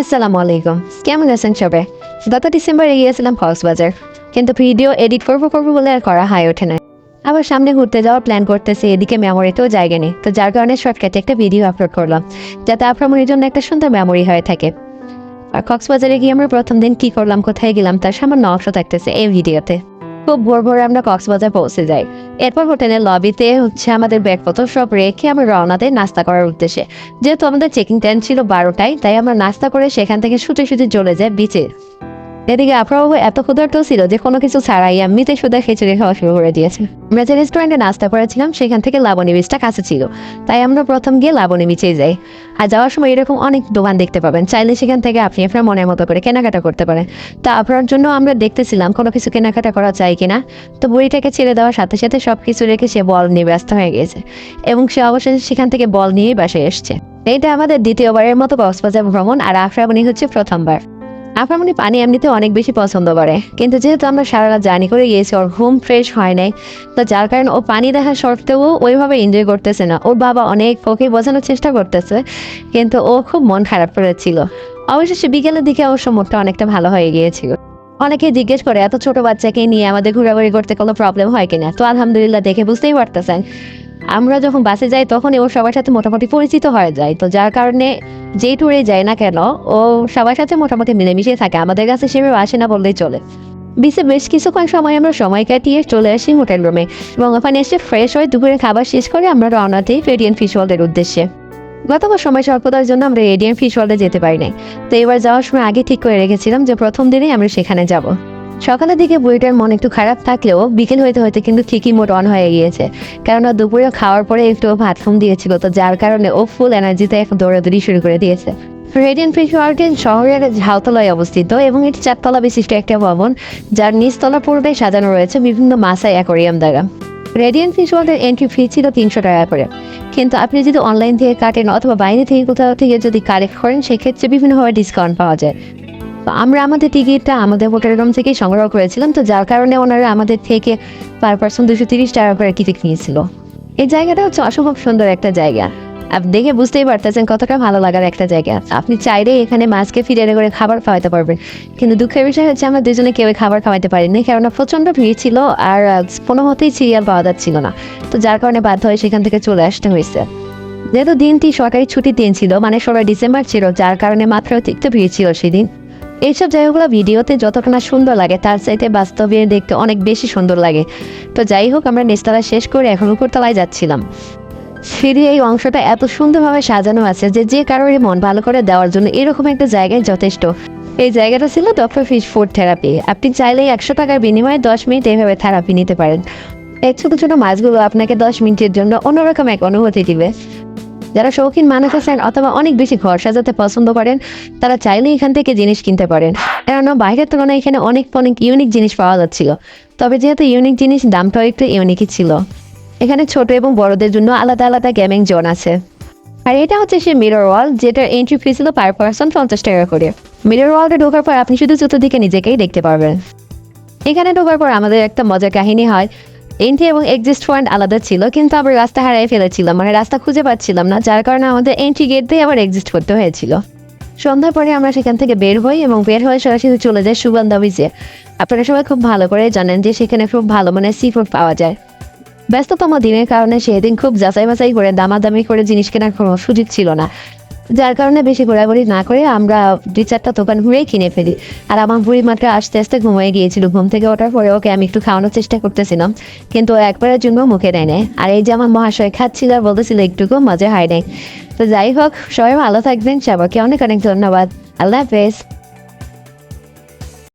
আসসালামু আলাইকুম কেমন আছেন সবাই? গত ডিসেম্বরে গিয়েছিলাম কক্সবাজার। কিন্তু ভিডিও এডিট করব করব বলে আর করা হয় ওঠে না। আবার সামনে ঘুরতে যাওয়ার প্ল্যান করতেছি, এদিকে মেমোরিতেও জায়গা নেই। তো যার কারণে শর্টকাটে একটা ভিডিও আপলোড করলাম, যাতে আপনার জন্য একটা সুন্দর মেমোরি হয়ে থাকে। আর কক্সবাজারে গিয়ে আমরা প্রথম দিন কি করলাম, কোথায় গেলাম, তার সামান্য অংশ থাকতেছে এই ভিডিওতে খুব ভোর ভোরে আমরা কক্সবাজার পৌঁছে যাই। এরপর হোটেলের লবিতে হচ্ছে আমাদের ব্যাগপত্র সব রেখে আমরা রওনা দেয় নাস্তা করার উদ্দেশ্যে। যেহেতু আমাদের চেকিং টাইম ছিল বারোটায়, তাই আমরা নাস্তা করে সেখান থেকে ছুটে ছুটে চলে যাই বিচে এদিকে আপনারাও এত ক্ষুধার্ত ছিল যে কোনো কিছু ছাড়াই এমনিতে শুধু খিচুড়ি খাওয়া শুরু করে দিয়েছে। আমরা যে রেস্টুরেন্টে নাস্তা করেছিলাম, সেখান থেকে লাবণী বীজটা কাছে ছিল। তাই আমরা প্রথম গিয়ে লাবণী বিচেই যাই। আর যাওয়ার সময় এরকম অনেক দোকান দেখতে পাবেন। চাইলে সেখান থেকে আপনি আপনার মনের মতো করে কেনাকাটা করতে পারেন। তা আপনার জন্য আমরা দেখতেছিলাম কোনো কিছু কেনাকাটা করা যায় কিনা। তো বুড়িটাকে ছেড়ে দেওয়ার সাথে সাথে সব কিছু রেখে সে বল নিয়ে ব্যস্ত হয়ে গিয়েছে। এবং সে অবশেষে সেখান থেকে বল নিয়েই বাসায় এসছে। এইটা আমাদের দ্বিতীয়বারের মতো কক্সবাজার ভ্রমণ, আর আফরামণি হচ্ছে প্রথমবার। আফরামণি পানি এমনিতে অনেক বেশি পছন্দ করে। কিন্তু যেহেতু আমরা সারা রাত জার্নি করে গিয়েছি, ওর ঘুম ফ্রেশ হয় নাই, তো যার কারণে ও পানি দেখা সত্ত্বেও ওইভাবে এনজয় করতেছে না। ওর বাবা অনেক ওকে বোঝানোর চেষ্টা করতেছে, কিন্তু ও খুব মন খারাপ করেছিল। অবশেষে বিকেলের দিকে অবশ্য মুডটা অনেকটা ভালো হয়ে গিয়েছিল। অনেকে জিজ্ঞেস করে, এত ছোট বাচ্চাকে নিয়ে আমাদের ঘোরাঘুরি করতে কোনো প্রবলেম হয় কিনা? তো আলহামদুলিল্লাহ দেখে বুঝতেই পারতেছেন। আমরা যখন বাসে যাই তখন ও সবার সাথে মোটামুটি পরিচিত হয়ে যায়। তো যার কারণে যেই ট্যুরে যায় না কেন, ও সবার সাথে মোটামুটি মিলেমিশে থাকে। আমাদের কাছে সেভাবে আসে না বললেই চলে। বিচে বেশ কিছুক্ষণ সময় আমরা সময় কাটিয়ে চলে আসি হোটেল রুমে এবং ওখানে এসে ফ্রেশ হয়ে দুপুরে খাবার শেষ করে আমরা রওনা দিই ফেডিয়ান ফিশ ওয়ার্ল্ডের উদ্দেশ্যে। গতবার সময় স্বল্পতার জন্য আমরা এডিয়ান ফিশ ওয়ার্ল্ডে যেতে পারি নাই তো এবার যাওয়ার সময় আগে ঠিক করে রেখেছিলাম যে প্রথম দিনেই আমরা সেখানে যাব। সকালের দিকে বুড়িটার মন একটু খারাপ থাকলেও বিকেল হইতে হইতে কিন্তু ঠিকই মোট অন হয়ে গিয়েছে। কেননা দুপুরে খাওয়ার পরে একটু ভাত ফোন দিয়েছিল, তো যার কারণে ও ফুল এনার্জিতে এখন দৌড়াদৌড়ি শুরু করে দিয়েছে। রেডিয়ান ফিশ ওয়ার্ল্ড শহরের ঝাউতলায় অবস্থিত এবং এটি চারতলা বিশিষ্ট একটা ভবন, যার নিচতলা পূর্বে সাজানো রয়েছে বিভিন্ন মাসাই অ্যাকোরিয়াম দ্বারা। রেডিয়ান ফিশ ওয়ার্ল্ডের এন্ট্রি ফি ছিল তিনশো টাকা করে। কিন্তু আপনি যদি অনলাইন থেকে কাটেন অথবা বাইরে থেকে কোথাও থেকে যদি কালেক্ট করেন, সেক্ষেত্রে বিভিন্নভাবে ডিসকাউন্ট পাওয়া যায়। আমরা আমাদের টিকিটটা আমাদের হোটেল রুম থেকেই সংগ্রহ করেছিলাম, তো যার কারণে ওনারা আমাদের থেকে পার পার্সন দুশো তিরিশ টাকা করে টিকিট নিয়েছিল। এই জায়গাটা হচ্ছে অসম্ভব সুন্দর একটা জায়গা। আপনি দেখে বুঝতেই পারতেছেন কতটা ভালো লাগার একটা জায়গা। আপনি চাইলে এখানে মাছকে ফিরে করে খাবার খাওয়াতে পারবেন, কিন্তু দুঃখের বিষয় হচ্ছে আমরা দুজনে কেউ খাবার খাওয়াতে পারিনি, কেননা প্রচণ্ড ভিড় ছিল আর কোনো মতেই সিরিয়াল পাওয়া যাচ্ছিল না। তো যার কারণে বাধ্য হয়ে সেখান থেকে চলে আসতে হয়েছে। যেহেতু দিনটি সরকারি ছুটির দিন ছিল মানে ষোলোই ডিসেম্বর ছিল, যার কারণে মাত্র অতিরিক্ত ভিড় ছিল সেদিন। এইসব জায়গাগুলো ভিডিওতে যতটা সুন্দর লাগে, তার চাইতে বাস্তবে দেখতে অনেক বেশি সুন্দর লাগে। তো যাই হোক, আমরা নিচতলা শেষ করে এখন উপরতলায় যাচ্ছিলাম। সিঁড়ি এই অংশটা এত সুন্দরভাবে সাজানো আছে যে যে কারোরই মন ভালো করে দেওয়ার জন্য এরকম একটা জায়গায় যথেষ্ট। এই জায়গাটা ছিল ডক্টর ফিশ ফুড থেরাপি আপনি চাইলেই একশো টাকার বিনিময়ে দশ মিনিট এইভাবে থেরাপি নিতে পারেন। এই ছোটো ছোটো মাছগুলো আপনাকে দশ মিনিটের জন্য অন্যরকম এক অনুভূতি দিবে। যারা শৌখিন মানুষ আছেন অথবা অনেক বেশি ঘর সাজাতে পছন্দ করেন, তারা চাইলে এখান থেকে জিনিস কিনতে পারেন। কেননা বাইরের তুলনায় এখানে অনেক অনেক ইউনিক জিনিস পাওয়া যাচ্ছিল। তবে যেহেতু ইউনিক জিনিস দামটাও একটু ইউনিকই ছিল। এখানে ছোট এবং বড়দের জন্য আলাদা আলাদা গেমিং জোন আছে। আর এটা হচ্ছে সেই মিরর ওয়াল যেটার এন্ট্রি ফি ছিল পার পার্সন পঞ্চাশ টাকা করে। মিরর ওয়ালটা ঢোকার পর আপনি শুধু চতুর্দিকে নিজেকেই দেখতে পারবেন। এখানে ঢোকার পর আমাদের একটা মজার কাহিনী হয়। এন্ট্রি এবং এক্সিস্ট পয়েন্ট আলাদা ছিল, কিন্তু আমরা রাস্তা হারিয়ে ফেলেছিলাম মানে রাস্তা খুঁজে পাচ্ছিলাম না, যার কারণে আমাদের এন্ট্রি গেট দিয়ে আবার এক্সিস্ট করতে হয়েছিল। সন্ধ্যার পরে আমরা সেখান থেকে বের হই এবং বের হয়ে সরাসরি চলে যাই সুগন্ধা বিচে আপনারা সবাই খুব ভালো করে জানেন যে সেখানে খুব ভালো মানে সি ফুড পাওয়া যায়। ব্যস্ততম দিনের কারণে সেদিন খুব যাচাই বাছাই করে, দামাদামি করে জিনিস কেনার কোনো সুযোগ ছিল না। যার কারণে বেশি ঘোরাঘুরি না করে আমরা দুই চারটা দোকান ঘুরেই কিনে ফেলি। আর আমার বুড়ি মাত্র আস্তে আস্তে ঘুমিয়ে গিয়েছিল। ঘুম থেকে ওঠার পরে ওকে আমি একটু খাওয়ানোর চেষ্টা করতেছিলাম। কিন্তু একবারের জন্য মুখে দেয় নেয় আর এই যে আমার মহাশয় খাচ্ছিল আর বলতেছিল, একটুকু মজা হয় নাই। তো যাই হোক, সবাই ভালো থাকবেন। সবাইকে অনেক অনেক ধন্যবাদ। আল্লাহ হাফেজ।